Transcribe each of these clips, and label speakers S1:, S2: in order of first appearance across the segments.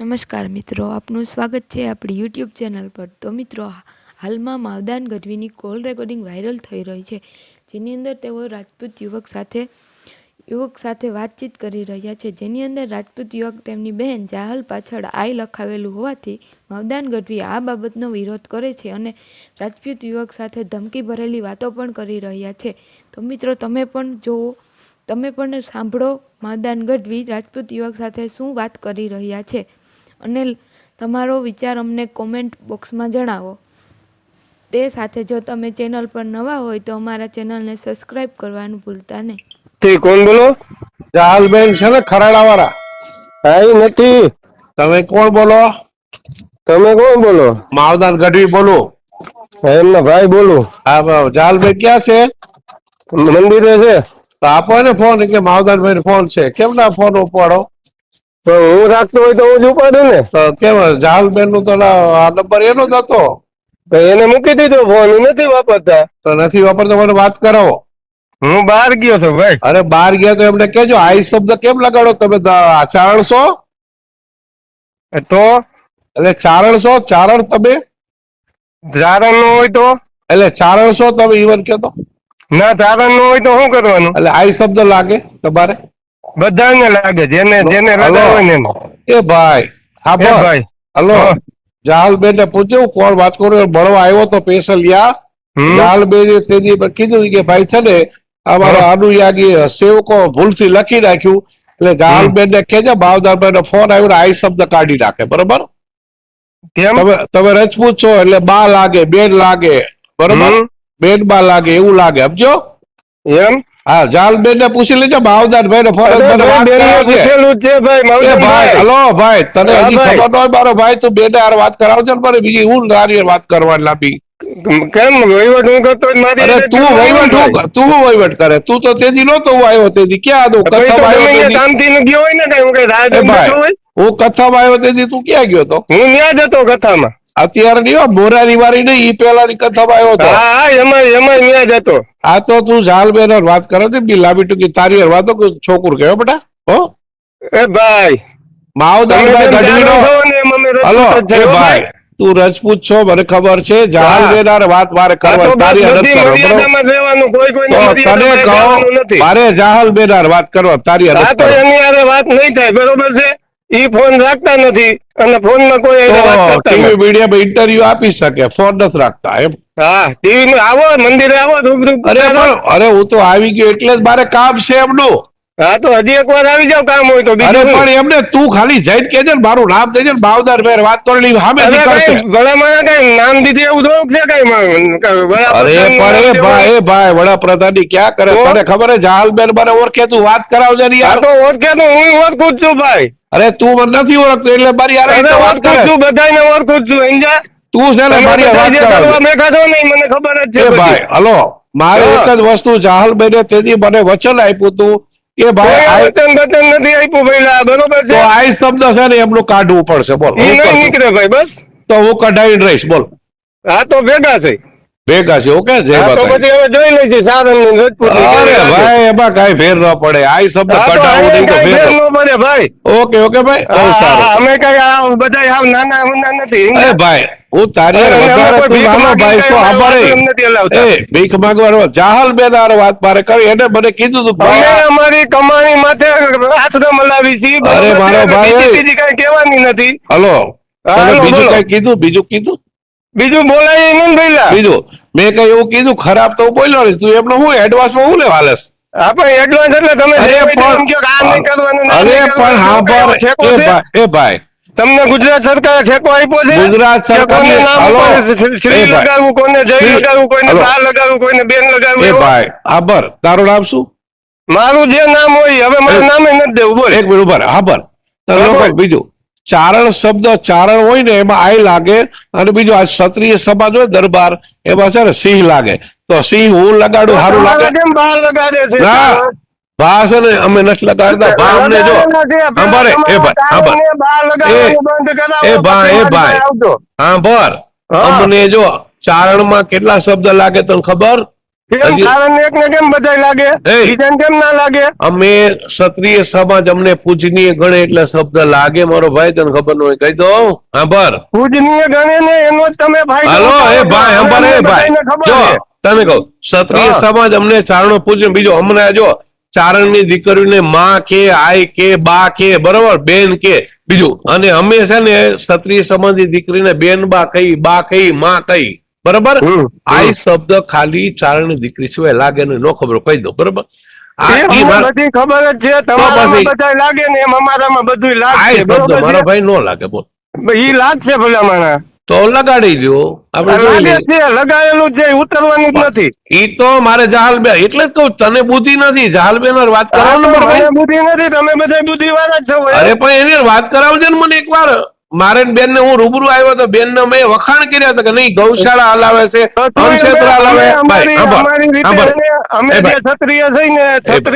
S1: નમસ્કાર મિત્રો, આપનું સ્વાગત છે આપણી યુટ્યુબ ચેનલ પર. તો મિત્રો, હાલમાં માવદાન ગઢવીની કોલ રેકોર્ડિંગ વાયરલ થઈ રહી છે, જેની અંદર તેઓ રાજપૂત યુવક સાથે યુવક સાથે વાતચીત કરી રહ્યા છે. જેની અંદર રાજપૂત યુવક તેમની બહેન જાહલ પાછળ આઈ લખાવેલું હોવાથી માવદાન ગઢવી આ બાબતનો વિરોધ કરે છે અને રાજપૂત યુવક સાથે ધમકી ભરેલી વાતો પણ કરી રહ્યા છે. તો મિત્રો, તમે પણ જુઓ તમે પણ સાંભળો માવદાન ગઢવી રાજપૂત યુવક સાથે શું વાત કરી રહ્યા છે. અને તમારો વિચાર અમને કોમેન્ટ બોક્સમાં જણાવો. તે સાથે જો તમે ચેનલ પર નવા હોય તો અમારા ચેનલને સબસ્ક્રાઇબ કરવાનું ભૂલતા નહીં.
S2: તે કોણ બોલો?
S3: જાહલબેન છે ને ખરાડા વાળા
S2: હા નથી.
S3: તમે કોણ બોલો?
S2: તમે કોણ બોલો?
S3: માવદાન ગઢવી બોલો.
S2: એમના ભાઈ બોલો.
S3: હા ભાવ જાહલભાઈ ક્યાં છે?
S2: મંદિરે છે.
S3: તો આપો ને ફોન કે માવદાનભાઈ ફોન છે. કેમ ના ફોન ઉપાડો?
S2: હું રાખતો હોય તો હું જ ઉપાડું ને.
S3: તો કેમ જાહલબેનનું તો આ નંબર એનો જ હતો?
S2: તો એને મૂકી દીધો ફોન નથી વાપરતા.
S3: તો નથી વાપરતો મને વાત કરાવો.
S2: હું બહાર ગયો છું ભાઈ.
S3: અરે બહાર ગયા તો એમને કેજો આઈ શબ્દ કેમ લગાડો તમે ચારણસો?
S2: તો?
S3: એટલે ચારણ છો ચારણ તમે?
S2: ચારણ નો હોય તો?
S3: એટલે ચારણ છો તમે ઈવન કેતો
S2: ના ચારણ નો હોય તો શું કરવાનું?
S3: એટલે આઈ શબ્દ લાગે તમારે?
S2: બધાને લાગે જેને જેને. હોય ને
S3: એ ભાઈ હા ભાઈ. હલો. જાહલબેન ને પૂછ્યું કોણ વાત કરું મળવા આવ્યો તો પેશલિયા
S2: હમ.
S3: જાહલબેન પર કીધું કે ભાઈ છે ને અમારા અનુયાગી સેવકો ભૂલથી લખી નાખ્યું. એટલે જાહલબેન ને કેજો ભાવદારભાઈ નો ફોન આવ્યો ને આઈ શબ્દ કાઢી નાખે બરોબર? તમે તમે રજપૂત છો એટલે બા લાગે બેન લાગે બરોબર. બેન બા લાગે એવું લાગે સમજો
S2: એમ?
S3: હા જાલબેન ને પૂછી લેજો ભાવદારભાઈ નો ફોન.
S2: પૂછેલું છે ભાઈ
S3: ભાઈ
S2: ભાઈ.
S3: હલો ભાઈ તને હજી ખબર ન હોય મારો ભાઈ તું બેને હાર વાત કરાવજો ને મારે બીજી હું તારી વાત કરવાની લાંબી.
S2: કેમ વહીવટ હું કરતો
S3: અરે તું વહીવટ તું વહીવટ કરે? તું તો તેથી નહોતો હું આવ્યો તેથી ક્યાં આવ્યો
S2: અહીંયા ગયો હોય ને હું કાંઈ.
S3: હું કથામાં આવ્યો તેથી તું ક્યાં ગયો તો?
S2: હું ન્યા જ હતો કથામાં.
S3: અત્યારે નહીં મોરારી વાળી નહીં ઈ પેલાની કથામાં આવ્યો હતો.
S2: હા એમાં એમાં ન્યા જ હતો.
S3: આ તો તું ઝાલ બેન વાત કરો છે બી લાંબી ટૂંકી તારી હારે વાતો છોકરું કહેવાય બેટા હો?
S2: એ ભાઈ.
S3: માવદાર ભાઈ ગઢવીનો. હલો એ ભાઈ તું રજપૂત છો મને ખબર છે જાલ
S2: હા.
S3: વાત મારે કરવા તારી હારે
S2: બધી
S3: નથી કરવા, બરોબર?
S2: મર્યાદામાં જ રહેવાનું કોઈ કોઈને
S3: તો તને કહો મારે જાહલ બેનાર વાત કરવા તારી હારે
S2: આ તો એની હારે વાત નહીં થાય બરોબર છે? ઈ ફોન રાખતા નથી. અને ફોનમાં કોઈ
S3: ટીવી મીડિયા ઇન્ટરવ્યુ આપી શકે ફોન નથી રાખતા એમ?
S2: હા ટીવી માં આવો મંદિરે આવો
S3: અરે પણ અરે હું તો આવી ગયો એટલે જ મારે કામ છે એમનું.
S2: હા તો હજી એક વાર આવી જાવ કામ હોય તો
S3: અરે પણ એમને તું ખાલી જઈને કેજે ને મારું નામ દેજે ને ભાવદાર મેર વાત કરેલી સામે
S2: ભલામણ કાંઈ નામ દીધી એવું થોડુંક છે કઈ?
S3: અરે પણ એ ભાઈ એ ભાઈ વડાપ્રધાનની ક્યાં કરે? તને ખબર હે જહાલબેન મને ઓળખે તું વાત કરાવજે ને યાર.
S2: તો ઓળખે તો હું ઓળખું છું ભાઈ.
S3: અરે તું મને નથી ઓળખતો એટલે મારી યાર
S2: ઓળખું
S3: કરે.
S2: છું બધાને ઓળખું છું સમજ્યા?
S3: તું છે ને મારી વાત
S2: જે કરવા
S3: કરાવજે
S2: બેઠા છો ને ઈ મને ખબર જ છે
S3: ભાઈ હલો મારે. એક જ વસ્તુ જહાલબેને તેથી મને વચન આપ્યું તું કે ભાઈ
S2: વચન નથી આપ્યું ભઈલા, બરોબર છે?
S3: આ શબ્દ છે ને એમનું કાઢવું પડશે બોલ
S2: નીકળે ભાઈ બસ.
S3: તો હું કઢાવીને રહીશ બોલ.
S2: હા તો ભેગા છે
S3: ભેગા છે ઓકે જય
S2: હા પછી હવે જોઈ લઈશું સાધન
S3: અરે ભાઈ એમાં કઈ ફેર ન પડે. આ શબ્દ
S2: આને
S3: નહીં તો ફેર ન-
S2: પડે ભાઈ.
S3: ઓકે ઓકે ભાઈ બહુ સારું.
S2: અમે કઈ આ બધા હાવ નાના ઊંડા નથી
S3: એ ભાઈ હું તારી વધારે તું નાનો એ. ભીખ માંગવાનો જાહલ બેન વાત મારે કરી એને મને કીધું તું
S2: અમે અમારી કમાણી માથે આશ્રમ હલાવી છીએ
S3: અરે, મારો ભાઈ.
S2: બીજી કઈ કહેવાની નથી.
S3: હલો, બીજું કઈ કીધું બીજું કીધું?
S2: બીજું બોલાય નહીં ભાઈલા
S3: બીજું મેં કઈ એવું કીધું ખરાબ તો બોલ્યો નહીં. તું એમનો હું એડવાન્સમાં હું લેવા હાલેસ?
S2: આપણે એડવાન્સ એટલે તમે
S3: અરે પણ. હા એ ભાઈ
S2: તમને ગુજરાત સરકારે ઠેકો આપ્યો છે?
S3: ગુજરાત
S2: શ્રી કોને જય લગાવવું કોઈને
S3: હલો.
S2: બા લગાડવું કોઈને બેન લગાડવું
S3: એ ભાઈ આબર તારું નામ શું?
S2: મારું જે નામ હોય હવે મારું નામે નથી દેવું બોલ.
S3: એક મિનિટ ઊભા. આબર. બીજું. ચારણ શબ્દ ચારણ હોય ને એમાં આય લાગે અને બીજું આ ક્ષત્રિય સમાજ હોય દરબાર એમાં છે ને સિંહ લાગે. તો સિંહ હું લગાડું સારું લાગે? ના ભા છે ને અમે નથી લગાડતા ભાવ ને જો. સાંભળે એ ભાઈ એ ભાઈ, એ ભાઈ. સાંભળ અમને જો ચારણમાં કેટલા શબ્દ લાગે તને ખબર?
S2: કારણ એક ને કેમ બધાય લાગે? બીજાને કેમ ના લાગે?
S3: અમે ક્ષત્રિય સમાજ અમને પૂજનીય ગણે એટલે શબ્દ લાગે મારો ભાઈ તને ખબર ન હોય. કહી દો
S2: પૂજનીય ગણે ને એનો તમે ફાયદો
S3: હાલો એ ભાઈ
S2: હવે
S3: એ ભાઈ. જો તમે કહો ક્ષત્રિય સમાજ અમને ચારણો પૂજન બીજો હમણાં જો ચારણની દીકરીને માં કે આઈ કે બા કે બરોબર બેન કે બીજું. અને હંમેશા ને ક્ષત્રિય સમાજની દીકરીને બેન બા કહી બા કહી માં કહી. બરોબર?
S2: હમ.
S3: શબ્દ ખાલી ચારણની દીકરી સિવાય લાગે ને નો ખબર કહી દો બરોબર? આ
S2: એ
S3: ઈ
S2: અમને
S3: માર-
S2: બધી ખબર જ છે તમારામાં
S3: પછી-
S2: લાગે ને એમ અમારામાં બધું
S3: આઈ
S2: લાગશે
S3: શબ્દ
S2: બરોબર
S3: મારો
S2: છે?
S3: ભાઈ નો લાગે બોલ.
S2: ઈ લાગશે ભલા માણા
S3: તો લગાડી દો આપણે લગાડેલું
S2: છે ઉતરવાનું જ નથી.
S3: ઈ તો મારે જહાલબેન એટલે જ કહું તને બુદ્ધિ નથી જહાલબેન હારે વાત
S2: આ
S3: કરાવો ને
S2: બુદ્ધિ નથી તમે બધા બુદ્ધિ વાળા છો
S3: અરે પણ એની વાત કરાવજે ને મને એકવાર. મારે બેન ને હું રૂબરૂ આવ્યો તો બેન ને મેં વખાણ કર્યા હતા કે નહીં ગૌશાળા હલાવે છે અનક્ષેત્ર
S2: અમે-
S3: હલાવે.
S2: અમે
S3: એ
S2: જે
S3: ભાઈ.
S2: ક્ષત્રિય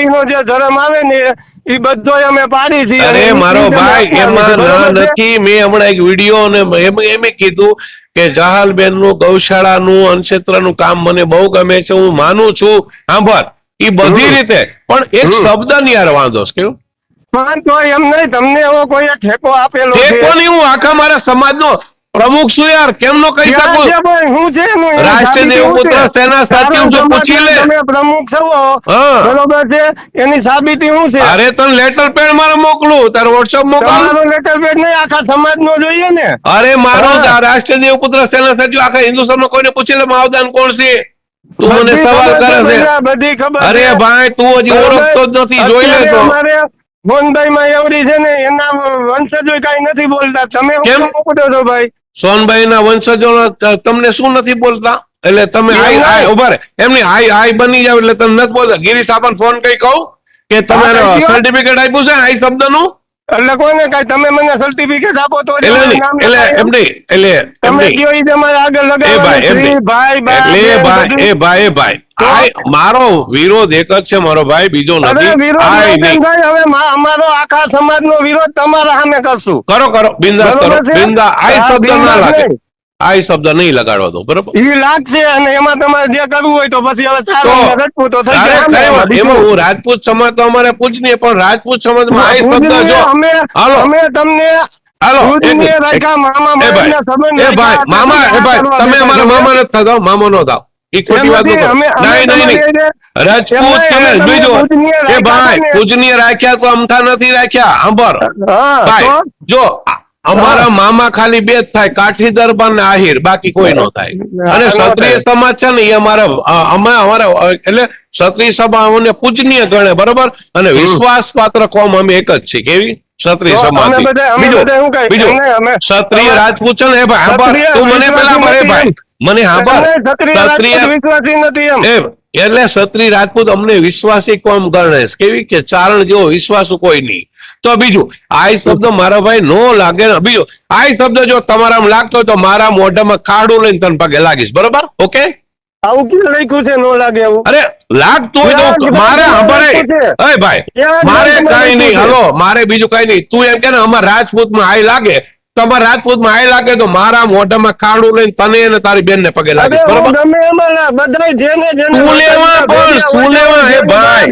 S2: નો જે ધર્મ આવે ને એ બધો અમે પાડી
S3: અરે મારો ભાઈ એમાં ના
S2: છે?
S3: નથી. મેં હમણાં એક વીડિયો ને એમ એમ કીધું કે જહાલબેનનું ગૌશાળાનું અનક્ષેત્રનું કામ મને બહુ ગમે છે હું માનું છું. સાંભળ ઈ બધી રીતે. પણ એક શબ્દની યાર વાંધો છે કેવું?
S2: પણ તો એમ નહીં તમને એવો કોઈ ઠેકો આપેલો છે
S3: નહીં હું આખા મારા સમાજનો પ્રમુખ છું યાર કેમ નો કહી
S2: ક્યાં
S3: શકું
S2: છે ભાઈ? હું છે એનું?
S3: રાષ્ટ્રીય
S2: સાબિતી
S3: દેવપુત્ર
S2: છે?
S3: સેના સચિવ
S2: તારા
S3: પૂછી લે.
S2: તમે પ્રમુખ છો બરોબર છે એની સાબિતી શું છે
S3: અરે તને લેટર પેડ મારે મોકલું તારે વોટ્સઅપ મોકલું
S2: તમારો લેટર પેડ નહીં આખા સમાજ નો જોઈએ ને
S3: અરે મારો
S2: હા.
S3: જ આ રાષ્ટ્રીય દેવપુત્ર સેના સચિવ આખા હિન્દુસ્તાનમાં કોઈને પૂછી લે માવદાન કોણ છે તું મને સવાલ કરે છે અરે ભાઈ તું હજી? ઓળખતો જ નથી જોઈ લે તો
S2: મોહનભાઈ માં એવડી છે ને એના વંશજો કઈ નથી બોલતા. તમે
S3: કેમ?
S2: મોકલો છો ભાઈ?
S3: સોનભાઈ ના વંશજો તમને શું નથી બોલતા? એટલે તમે
S2: હાઈ
S3: આઈ આઈ ઊભા એમની આઈ આઈ બની જાવ એટલે તમે નથી બોલતા. ગિરીશ આપણને ફોન કઈ કહું? કે તમારે. સર્ટિફિકેટ આપ્યું છે આઈ શબ્દનું
S2: એટલે કોને કઈ તમે મને સર્ટિફિકેટ આપો તો
S3: એટલે. એમ. નહીં એટલે
S2: તમે કયો ઈ તમારે આગળ
S3: ભાઈ
S2: લગાવવાનું ભાઈ બા,
S3: એટલે ભાઈ એ ભાઈ એ ભાઈ? મારો વિરોધ એક જ છે મારો ભાઈ બીજો નથી.
S2: હવે અમારો આખા સમાજ નો વિરોધ તમારા સામે કરશું.
S3: કરો કરો. બિંદાસ કરો. બિંદા
S2: આ
S3: શબ્દ ના લાગે. આઈ શબ્દ નહીં લગાડવા દો બરોબર?
S2: ઈ લાગશે અને એમાં તમારે જે કરવું હોય તો પછી હવે રજપૂત થઈ
S3: અરે
S2: એમાં
S3: હું રાજપૂત સમાજ તો અમારે પૂજનીય પણ રાજપૂત સમાજમાં આ શબ્દ જો
S2: અમે અમે તમને
S3: હાલો
S2: મામા
S3: એ ભાઈ મામા એ તમે અમારા. મામા નથી થતા મામા નો થાવ. રાજપૂત
S2: પૂજનીય રાખ્યા
S3: તો અમથા નથી રાખ્યા સાંભળ? જો આ- અમારા મામા ખાલી બે જ થાય કાઠી દરબાર ને આહિર બાકી કોઈ નો થાય. અને ક્ષત્રિય સમાજ છે ને એ અમારા અમે અમારા એટલે ક્ષત્રિય સભા અમને પૂજનીય ગણે બરોબર? અને વિશ્વાસ પાત્ર કોમ અમે એક જ છીએ કેવી? ક્ષત્રિય સમાજ બીજો? બીજો ક્ષત્રિય રાજપૂત છે ને એ ભાઈ તું મને પેલા
S2: વિશ્વાસી
S3: ભાઈ
S2: નથી
S3: મને સાંભળ
S2: ક્ષત્રિય
S3: ક્ષત્રિય
S2: વિશ્વાસી નથી એમ.
S3: એમ એટલે ક્ષત્રિય રાજપૂત અમને વિશ્વાસી કોમ ગણે કેવી કે ચારણ જેવો વિશ્વાસુ કોઈ નહીં. તો બીજું આ શબ્દ મારા ભાઈ નો લાગે ને. બીજું આઈ શબ્દ જો તમારામાં લાગતો તો મારા મોઢામાં કાઢું લઈને તન પગે લાગીશ બરોબર? ઓકે?
S2: આવું ક્યાં લખ્યું છે નો લાગે એવું
S3: અરે લાગતું હોય તો મારે સાંભળે ભાઈ મારે કઈ નહીં. હલો મારે બીજું કઈ નહીં. તું એમ કે ને અમારા રાજપૂતમાં આય લાગે. તમારા રાજપૂતમાં આઈ લાગે તો મારા મોઢામાં ખાડું લઈને તને અને તારી બેન ને પગે
S2: લાગે.
S3: બરોબર? પણ, હે ભાઈ.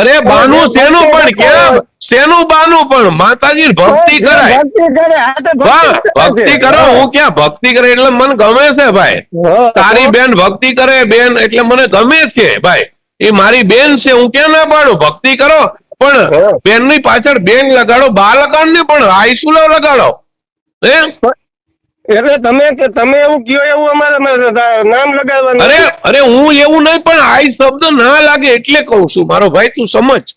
S3: અરે બાનું શેનું પણ કેમ? શેનું બાનું પણ? માતાજી ભક્તિ કરાય.
S2: ભક્તિ કરો. હું.
S3: ક્યાં ભક્તિ કરે એટલે મને ગમે છે ભાઈ. તારી બેન ભક્તિ કરે બેન એટલે મને ગમે છે ભાઈ. એ મારી બેન છે હું ક્યાં ના પાડું? ભક્તિ કરો. પણ
S2: હા.
S3: બેનની પાછળ બેન લગાડો બા લગાડ ને પણ આઈસુલો લગાડો. હે?
S2: એટલે તમે કે તમે એવું કયો એવું અમારે નામ લગાવવાનું
S3: અરે અરે હું એવું નહીં પણ આઈ શબ્દ ના લાગે એટલે કહું છું. મારો ભાઈ તું સમજ.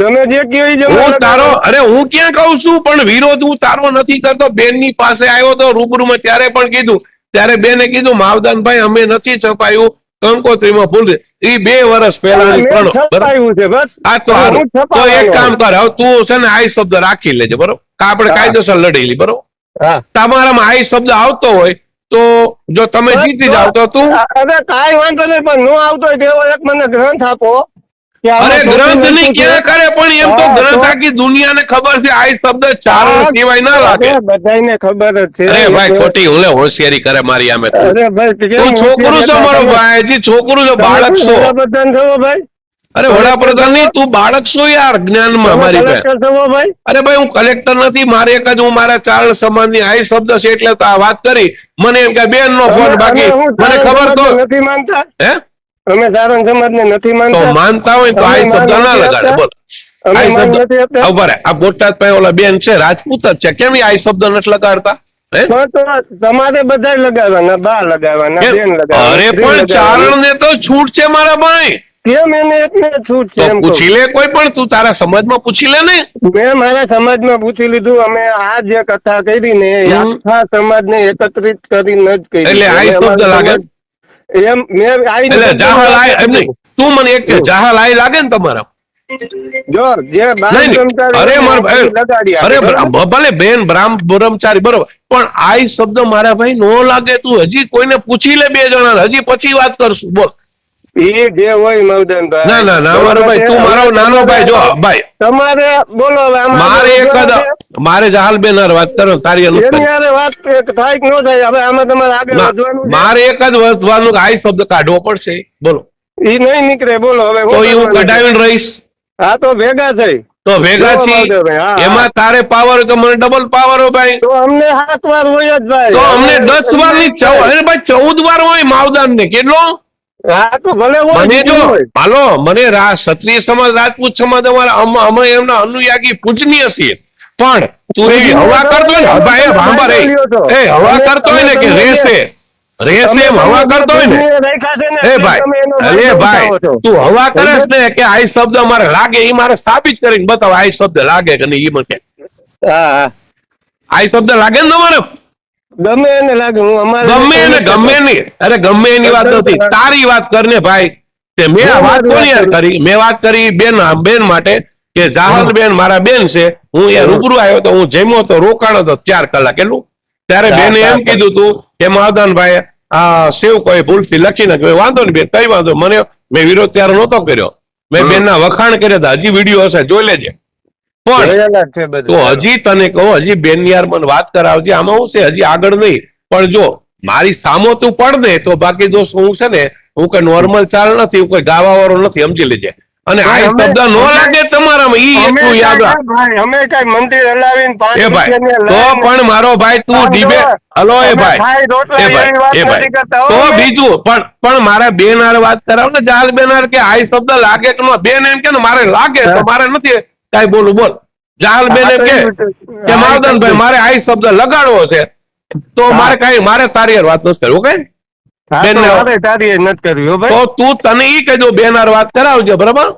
S2: તમે જે કયો જ
S3: હું તારો અરે હું ક્યાં કહું છું? પણ વિરોધ હું તારો નથી કરતો. બેનની પાસે આવ્યો તો રૂબરૂમાં ત્યારે પણ કીધું. ત્યારે બેને કીધું માવદાનભાઈ અમે નથી છપાયું. કંકોત્રીમાં ભૂલ. ઈ બે વર્ષ પહેલાની
S2: બસ.
S3: આ તો સારું તો એક કામ કર. હવે તું છે ને આઈ શબ્દ રાખી લેજે બરોબર? આપણે. કાયદેસર લડી લી બરોબર? તમારામાં આઈ શબ્દ આવતો હોય તો જો તમે જીતી જાવ તો તું
S2: અરે કાઈ વાંધો નહીં પણ નો આવતો હોય તેવો એક મને ગ્રંથ આપો.
S3: અરે
S2: ગ્રંથની
S3: ક્યાં કરે પણ એમ તો ગ્રંથ આખી દુનિયાને ખબર છે આ શબ્દ ચારણ સિવાય ના લાગે
S2: બધાને ખબર જ છે.
S3: અરે ભાઈ ખોટી હું હોશિયારી કરે મારી આમે
S2: અરે ભાઈ
S3: તું છોકરું છો મારો ભાઈ છોકરું છો બાળક છો.
S2: વડાપ્રધાન છો ભાઈ?
S3: અરે વડાપ્રધાન નહીં તું બાળક છો યાર જ્ઞાનમાં મારી
S2: ભાઈ?
S3: અરે ભાઈ હું કલેક્ટર નથી મારે એક જ હું મારા ચારણ સમાજની આઈ શબ્દ છે એટલે આ વાત કરી. મને એમ કે બેન નો ફોન બાકી. મને ખબર તો
S2: નથી માનતા?
S3: હે?
S2: અમે સારણ સમાજ ને નથી માનતા.
S3: માનતા હોય તો આ શબ્દ ના લગાડે બોલ.
S2: અમે
S3: શબ્દ
S2: નથી આપતા.
S3: આ ઊભા આ બોટાદ પાસે ઓલા બેન છે રાજપૂત જ છે. કેમ શબ્દ નથી લગાડતા?
S2: તમારે બધા લગાવવાના બા લગાવવાના બેન લગાવવાના
S3: અરે પણ ચારણ ને તો છૂટ છે મારા ભાઈ.
S2: કેમ એને છૂટ છે
S3: પૂછી લે કોઈ પણ તું તારા સમાજમાં પૂછી લે ને.
S2: મેં મારા સમાજમાં પૂછી લીધું અમે આ જે કથા કરી ને. આખા સમાજને એકત્રિત કરીને જ કરી
S3: એટલે
S2: આ
S3: શબ્દ લાગે?
S2: એમ મેં આઈ
S3: એટલે જાહલ એમ નહીં તું મને એક જાહલ આઈ લાગે ને તમારા?
S2: જો જે
S3: અરે ભલે બેન બ્રાહ્મ બ્રહ્મચારી બરોબર. પણ આઈ શબ્દ મારા ભાઈ નો લાગે તું. હજી કોઈને પૂછી લે બે જણા હજી પછી વાત કરશું. બોલ. મારો એક જ
S2: વધવાનું
S3: વાત કરો તારી મારે એક જ કે શબ્દ કાઢવો પડશે. બોલો.
S2: ઈ નહીં નીકળે બોલો હવે
S3: તો હું કઢાવીને રહીશ.
S2: હા તો ભેગા થઈ.
S3: તો ભેગા છીએ. એમાં તારે પાવર તો મને ડબલ પાવર હોય ભાઈ.
S2: તો અમને સાત વાર હોય જ ભાઈ.
S3: તો અમને દસ વારની ચૌદ ભાઈ ચૌદ વાર હોય માવદાન ને કેટલો? મને જો હાલો મને ક્ષત્રિય સમાજ રાજપૂત સમાજ અમારા અમે એમના અનુયાગી પૂજનીય છીએ. પણ તું એવી હવા કરતો ને ભાઈ એ ભાંભા રે એ. હવા કરતો ને કે હવા કરતો ને. એ ભાઈ
S2: એનો
S3: ભાઈ તું હવા કરે ને કે આ શબ્દ મારે લાગે એ મારે સાબિત કરીને બતાવ આ શબ્દ લાગે કે નહીં એ મને આ શબ્દ લાગે ને તમારે?
S2: ગમે એને લાગે હું અમારે
S3: ગમે એને ગમે નહીં અરે ગમે એની વાત નથી. તારી વાત કરને ભાઈ તે મેં આ વાત કોની યાર કરી. મેં વાત કરી બેન બેન માટે કે જાહર બેન મારા બેન છે હું એ રૂબરૂ આવ્યો તો હું જમ્યો તો રોકાણો તો ચાર કલાક એટલું ત્યારે બેને એમ કીધું તું કે માવદાનભાઈ આ સેવ કોઈ ભૂલથી લખી નાખ. વાંધો નહીં બેન કઈ વાંધો મને મેં વિરોધ ત્યારે નહોતો કર્યો. મેં બેનના વખાણ કર્યા હતા. હજી વીડિયો હશે જોઈ લેજે. પણ. તો હજી તને કહું હજી બેન યાર મને વાત કરાવજે. આમાં હું છે હજી આગળ નહીં. પણ જો મારી સામો તું પડ ને તો બાકી દોસ્ત હું છે ને હું કઈ નોર્મલ ચાલ નથી હું કઈ ગાવા વાળો નથી સમજી લેજે. અને આ શબ્દ નો લાગે તમારામાં ઈ એટલું યાદ રાખ.
S2: ભાઈ, અમે કઈ મંદિર હલાવીને પાંચ
S3: એ તો પણ મારો ભાઈ તું ડિબેટ હલો એ ભાઈ. એ ભાઈ એ ભાઈ. તો બીજું પણ પણ મારા બેન હારે વાત કરાવ ને જાલ બેન હારે કે આ શબ્દ લાગે કે બેન એમ કે મારે લાગે તો મારે નથી કાંઈ બોલું બોલ. બેન કે કે માવદાનભાઈ મારે આ શબ્દ લગાડવો છે. તો મારે કઈ મારે તારી વાત નથી કરવું ઓકે
S2: હા, તો મારે તારી હારે કરવી હો ભાઈ.
S3: તો તું તને ઈ કહેજો બેન આર વાત કરાવજો બરાબર?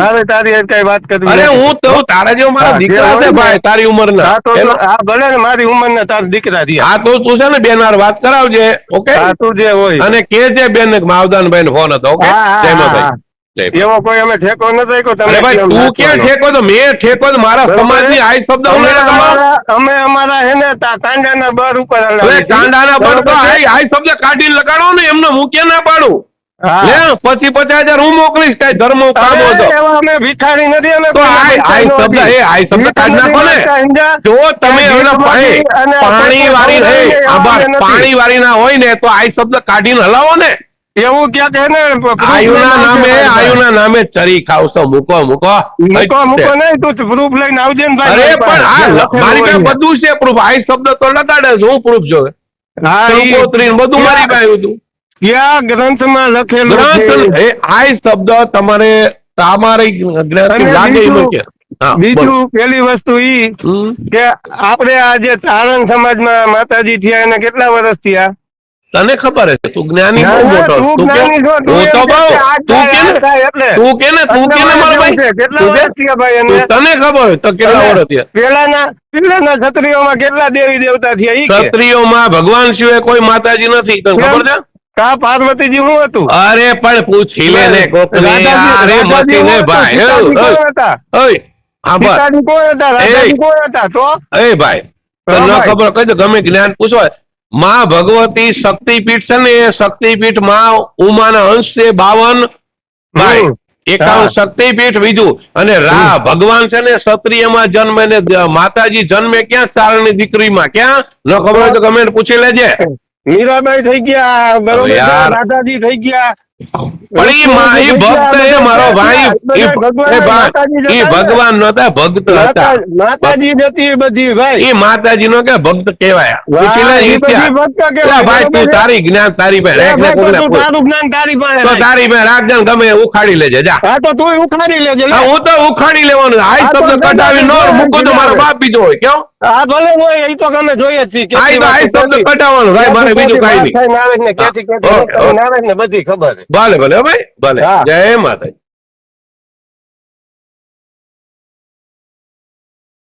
S2: મારે તારી કઈ વાત કરવી
S3: અરે હું તો તારા જેવો મારા દીકરા છે
S2: ને.
S3: ભાઈ તારી ઉંમરના. ના
S2: હા ભલે ને મારી ઉંમરના તારા દીકરા રહ્યા
S3: હા તો તું છે ને બેન હારે વાત કરાવજે ઓકે?
S2: તું જે હોય.
S3: અને કે છે બેન માવદાનભાઈ નો ફોન હતો ઓકે જય માતાજી.
S2: એવો કોઈ અમે ઠેકો નથી રાખ્યો તમે
S3: ભાઈ તું ક્યાં ઠેકો તો મેં ઠેકો તો મારા સમાજની
S2: છે?
S3: શબ્દ
S2: અમે અમારા- હે ને કાંડાના બર ઉપર
S3: હવે કાંડાના પર તો
S2: બરોબર છે?
S3: આ આ શબ્દ કાઢી લગાડો ને એમને હું કે ના પાડું. પછી પચાસ હજાર હું મોકલીશ કઈ ધર્મ કામ હતો
S2: અમે ભિખારી નથી અમે
S3: તો આ-
S2: કોઈ
S3: શબ્દ-. એ આ શબ્દ કાઢી નાખો ને. જો તમે એના પાણી વાળી. પાણી વાળી ના હોય ને તો આ શબ્દ કાઢીને હલાવો ને
S2: એવું ક્યાં હે ને?
S3: આયુના નામે આયુના નામે ચરી ખાવશો. મૂકો મૂકો.
S2: મૂકો મૂકો નહીં તું પ્રૂફ લઈને આવજે ને ભાઈ.
S3: અરે પણ મારી પાસે બધું છે પ્રૂફ આ શબ્દ તો લગાડે છે હું પ્રૂફ જોવે.
S2: હા, ઈ
S3: બધું મારી પાસે હતું.
S2: ક્યાં ગ્રંથમાં લખેલું
S3: ગ્રંથ
S2: છે
S3: એ આ શબ્દ તમારે તમારી
S2: ગ્રંથ
S3: લાગે
S2: એવું
S3: કે.
S2: બીજું પેલી વસ્તુ ઈ કે આપણે આ જે તારણ સમાજમાં માતાજી થયા એને કેટલા વર્ષ થયા?
S3: તને ખબર છે તું જ્ઞાની બહુ મોટો.
S2: તું
S3: કે હું તો બહુ તું કે. તું કે ને તું કે ને મારો ભાઈ?
S2: કેટલા વર્ષ થયા ભાઈ એને?
S3: તને ખબર હોય તો કેટલા વર્ષ થયા
S2: પેલાના પેલાના ક્ષત્રિયોમાં કેટલા દેવી દેવતા થયા ઈ
S3: ક્ષત્રિયોમાં ભગવાન સિવાય કોઈ માતાજી નથી. તને ખબર છે?
S2: કા પાર્વતીજી હું હતું?
S3: અરે પણ પૂછી લે ને કોકને અરે મતી ને ભાઈ ઓય,
S2: કોણ હતા? કોણ હતા? રાધાજી કોણ હતા? તો?
S3: એ ભાઈ તને ખબર દો ગમે જ્ઞાન પૂછો માં ભગવતી શક્તિપીઠ છે ને એ શક્તિપીઠમાં ઉમાના અંશ છે બાવન ભાઈ. એકાવન શક્તિપીઠ બીજું. અને રા ભગવાન છે ને ક્ષત્રિયમાં જન્મે ને માતાજી જન્મે ક્યાં? ચારણી દીકરીમાં. ક્યાં? ન ખબર હોય તો કમેન્ટ પૂછી લેજે.
S2: મીરાબાઈ થઈ ગયા બરોબર. રાધાજી થઈ ગયા.
S3: પણ એ ભક્ત એ મારો ભાઈ. એ ભગવાન નતા ભક્ત હતા.
S2: માતાજી જતી બધી ભાઈ.
S3: એ માતાજી નો કે ભક્ત કહેવાય, ભાઈ તું તારી જ્ઞાન તારી પાસે રાખ.
S2: તારું જ્ઞાન તારી પાસે
S3: તો તારી પાસે રાખ ગમે ઉખાડી લેજે જા.
S2: હા તો તું ઉખાડી લેજે
S3: હા, હું તો ઉખાડી લેવાનું. આ
S2: તો
S3: શબ્દ
S2: ગમે
S3: કઢાવી ન મૂકો તો મારો બાપ બીજો હોય કેમ
S2: હા ભલે હોય એ તો અમે જોઈએ જ છીએ
S3: આ શબ્દ કઢાવવાનો. ભાઈ મારે બીજું કાંઈ નહીં.
S2: નાવે ને ક્યાંથી ક્યાંથી. નાવે ને બધી ખબર. છે
S3: ભલે ભલે ભાઈ ભલે. જય માતાજી